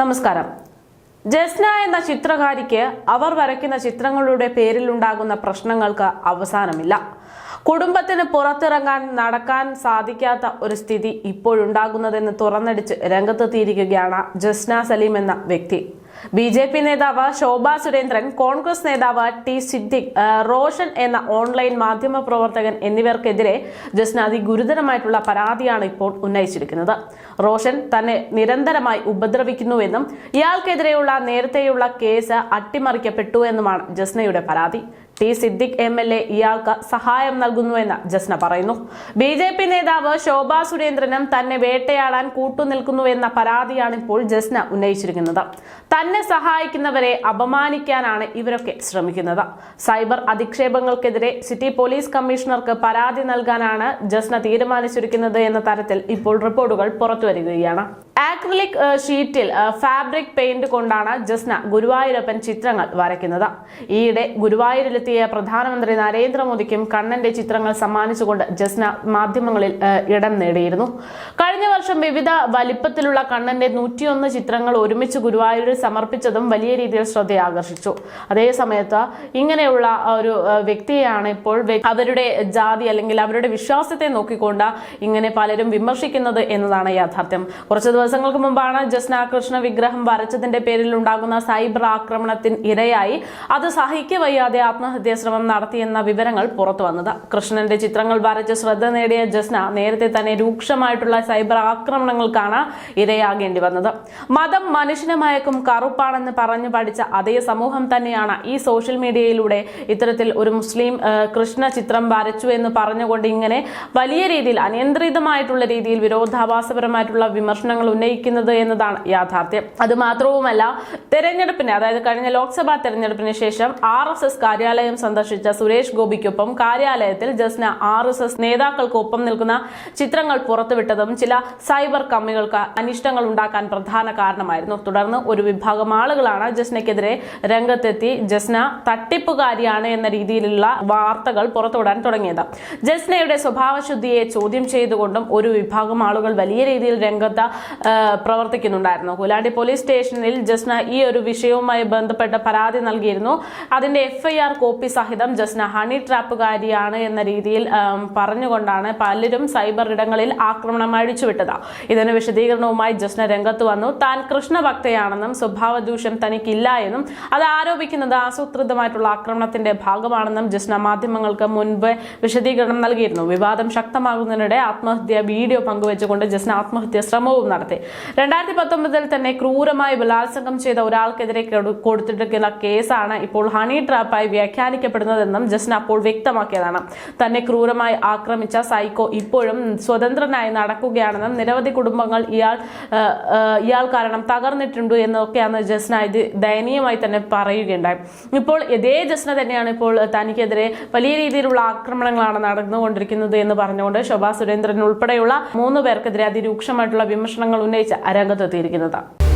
നമസ്കാരം. ജസ്ന എന്ന ചിത്രകാരിക്ക് അവർ വരയ്ക്കുന്ന ചിത്രങ്ങളുടെ പേരിലുണ്ടാകുന്ന പ്രശ്നങ്ങൾക്ക് അവസാനമില്ല. കുടുംബത്തിന് പുറത്തിറങ്ങാൻ നടക്കാൻ സാധിക്കാത്ത ഒരു സ്ഥിതി ഇപ്പോഴുണ്ടാകുന്നതെന്ന് തുറന്നടിച്ച് രംഗത്തെത്തിയിരിക്കുകയാണ് ജസ്ന സലീം എന്ന വ്യക്തി. ബി ജെ പി നേതാവ് ശോഭാ സുരേന്ദ്രൻ കോൺഗ്രസ് നേതാവ് ടി സിദ്ദിഖ് റോഷൻ എന്ന ഓൺലൈൻ മാധ്യമ പ്രവർത്തകൻ എന്നിവർക്കെതിരെ ജസ്ന അതിഗുരുതരമായിട്ടുള്ള പരാതിയാണ് ഇപ്പോൾ ഉന്നയിച്ചിരിക്കുന്നത്. റോഷൻ തന്നെ നിരന്തരമായി ഉപദ്രവിക്കുന്നുവെന്നും ഇയാൾക്കെതിരെയുള്ള നേരത്തെയുള്ള കേസ് അട്ടിമറിക്കപ്പെട്ടു എന്നുമാണ് ജസ്നയുടെ പരാതി. T Siddique M L A ഇയാൾക്ക് സഹായം നൽകുന്നുവെന്ന് ജസ്ന പറയുന്നു. ബി ജെ പി നേതാവ് ശോഭാ സുരേന്ദ്രനും തന്നെ വേട്ടയാടാൻ കൂട്ടുനിൽക്കുന്നുവെന്ന പരാതിയാണ് ഇപ്പോൾ ജസ്ന ഉന്നയിച്ചിരിക്കുന്നത്. തന്നെ സഹായിക്കുന്നവരെ അപമാനിക്കാനാണ് ഇവരൊക്കെ ശ്രമിക്കുന്നത്. സൈബർ അധിക്ഷേപങ്ങൾക്കെതിരെ സിറ്റി പോലീസ് കമ്മീഷണർക്ക് പരാതി നൽകാനാണ് ജസ്ന തീരുമാനിച്ചിരിക്കുന്നത് എന്ന തരത്തിൽ ഇപ്പോൾ റിപ്പോർട്ടുകൾ പുറത്തുവരികയാണ്. ആക്രിലിക് ഷീറ്റിൽ ഫാബ്രിക് പെയിന്റ് കൊണ്ടാണ് ജസ്ന ഗുരുവായൂരപ്പൻ ചിത്രങ്ങൾ വരയ്ക്കുന്നത്. ഈയിടെ ഗുരുവായൂരിലെത്തിയ പ്രധാനമന്ത്രി നരേന്ദ്രമോദിക്കും കണ്ണന്റെ ചിത്രങ്ങൾ സമ്മാനിച്ചുകൊണ്ട് ജസ്ന മാധ്യമങ്ങളിൽ ഇടം നേടിയിരുന്നു. കഴിഞ്ഞ വർഷം വിവിധ വലിപ്പത്തിലുള്ള കണ്ണന്റെ നൂറ്റിയൊന്ന് ചിത്രങ്ങൾ ഒരുമിച്ച് ഗുരുവായൂരിൽ സമർപ്പിച്ചതും വലിയ രീതിയിൽ ശ്രദ്ധ ആകർഷിച്ചു അതേ സമയത്ത് ഇങ്ങനെയുള്ള ഒരു വ്യക്തിയാണ് വ്യക്തിയെയാണ് ഇപ്പോൾ അവരുടെ ജാതി അല്ലെങ്കിൽ അവരുടെ വിശ്വാസത്തെ നോക്കിക്കൊണ്ട് ഇങ്ങനെ പലരും വിമർശിക്കുന്നത് എന്നതാണ് യാഥാർത്ഥ്യം. കുറച്ച് ദിവസങ്ങൾക്ക് മുമ്പാണ് ജസ്ന കൃഷ്ണ വിഗ്രഹം വരച്ചതിന്റെ പേരിൽ ഉണ്ടാകുന്ന സൈബർ ആക്രമണത്തിന് ഇരയായി അത് സഹിക്കവയ്യാതെ ആത്മഹത്യാ ശ്രമം നടത്തിയെന്ന വിവരങ്ങൾ പുറത്തു വന്നത്. കൃഷ്ണന്റെ ചിത്രങ്ങൾ വരച്ച് ശ്രദ്ധ നേടിയ ജസ്ന നേരത്തെ തന്നെ രൂക്ഷമായിട്ടുള്ള സൈബർ ആക്രമണങ്ങൾക്കാണ് ഇരയാകേണ്ടി വന്നത്. മതം മനുഷ്യനെ മയക്കും കറുപ്പാണെന്ന് പറഞ്ഞു പഠിച്ച അതേ സമൂഹം തന്നെയാണ് ഈ സോഷ്യൽ മീഡിയയിലൂടെ ഇത്തരത്തിൽ ഒരു മുസ്ലിം കൃഷ്ണ ചിത്രം വരച്ചു എന്ന് പറഞ്ഞുകൊണ്ട് ഇങ്ങനെ വലിയ രീതിയിൽ അനിയന്ത്രിതമായിട്ടുള്ള രീതിയിൽ വിരോധാഭാസപരമായിട്ടുള്ള വിമർശനങ്ങൾ ഉന്നയിക്കുന്നത് എന്നതാണ് യാഥാർത്ഥ്യം. അത് മാത്രവുമല്ല തെരഞ്ഞെടുപ്പിന് അതായത് കഴിഞ്ഞ ലോക്സഭാ തെരഞ്ഞെടുപ്പിന് ശേഷം ആർ എസ് എസ് കാര്യാലയം സന്ദർശിച്ച സുരേഷ് ഗോപിക്കൊപ്പം കാര്യാലയത്തിൽ ജസ്ന ആർ എസ് എസ് നേതാക്കൾക്കൊപ്പം നിൽക്കുന്ന ചിത്രങ്ങൾ പുറത്തുവിട്ടതും ചില സൈബർ കമ്മികൾക്ക് അനിഷ്ടങ്ങൾ ഉണ്ടാക്കാൻ പ്രധാന കാരണമായിരുന്നു. തുടർന്ന് ഒരു വിഭാഗം ആളുകളാണ് ജസ്നയ്ക്കെതിരെ രംഗത്തെത്തി ജസ്ന തട്ടിപ്പുകാരിയാണ് എന്ന രീതിയിലുള്ള വാർത്തകൾ പുറത്തുവിടാൻ തുടങ്ങിയത്. ജസ്നയുടെ സ്വഭാവശുദ്ധിയെ ചോദ്യം ചെയ്തുകൊണ്ടും ഒരു വിഭാഗം ആളുകൾ വലിയ രീതിയിൽ രംഗത്ത് പ്രവർത്തിക്കുന്നുണ്ടായിരുന്നു. കുലാടി പോലീസ് സ്റ്റേഷനിൽ ജസ്ന ഈ ഒരു വിഷയവുമായി ബന്ധപ്പെട്ട പരാതി നൽകിയിരുന്നു. അതിന്റെ എഫ്ഐആർ കോപ്പി സഹിതം ജസ്ന ഹണി ട്രാപ്പുകാരിയാണ് എന്ന രീതിയിൽ പറഞ്ഞുകൊണ്ടാണ് പലരും സൈബർ ഇടങ്ങളിൽ ആക്രമണം അഴിച്ചുവിട്ടത്. ഇതിന് വിശദീകരണവുമായി ജസ്ന രംഗത്ത് വന്നു. താൻ കൃഷ്ണഭക്തയാണെന്നും സ്വഭാവ ദൂഷ്യം തനിക്കില്ല എന്നും അത് ആരോപിക്കുന്നത് ആസൂത്രിതമായിട്ടുള്ള ആക്രമണത്തിന്റെ ഭാഗമാണെന്നും ജസ്ന മാധ്യമങ്ങൾക്ക് മുൻപ് വിശദീകരണം നൽകിയിരുന്നു. വിവാദം ശക്തമാകുന്നതിനിടെ ആത്മഹത്യ വീഡിയോ പങ്കുവെച്ചുകൊണ്ട് ജസ്ന ആത്മഹത്യ ശ്രമവും നടത്തി. രണ്ടായിരത്തി പത്തൊമ്പതിൽ തന്നെ ക്രൂരമായി ബലാത്സംഗം ചെയ്ത ഒരാൾക്കെതിരെ കൊടുത്തിട്ടിരിക്കുന്ന കേസാണ് ഇപ്പോൾ ഹണി ട്രാപ്പായി വ്യാഖ്യാനിക്കപ്പെടുന്നതെന്നും ജസ്ന അപ്പോൾ വ്യക്തമാക്കിയതാണ്. തന്നെ ക്രൂരമായി ആക്രമിച്ച സൈക്കോ ഇപ്പോഴും സ്വതന്ത്രനായി നടക്കുകയാണെന്നും നിരവധി കുടുംബങ്ങൾ ഇയാൾ ഇയാൾ കാരണം തകർന്നിട്ടുണ്ട് എന്നൊക്കെയാണ് ജസ്ന ഇത് ദയനീയമായി തന്നെ പറയുകയുണ്ടായി. ഇപ്പോൾ ഇതേ ജസ്ന തന്നെയാണ് ഇപ്പോൾ തനിക്കെതിരെ വലിയ രീതിയിലുള്ള ആക്രമണങ്ങളാണ് നടന്നുകൊണ്ടിരിക്കുന്നത് എന്ന് പറഞ്ഞുകൊണ്ട് ശോഭാ സുരേന്ദ്രൻ ഉൾപ്പെടെയുള്ള മൂന്ന് പേർക്കെതിരെ അതിരൂക്ഷമായിട്ടുള്ള വിമർശനങ്ങൾ ഉന്നയിച്ച് രംഗത്തെത്തിയിരിക്കുന്നത്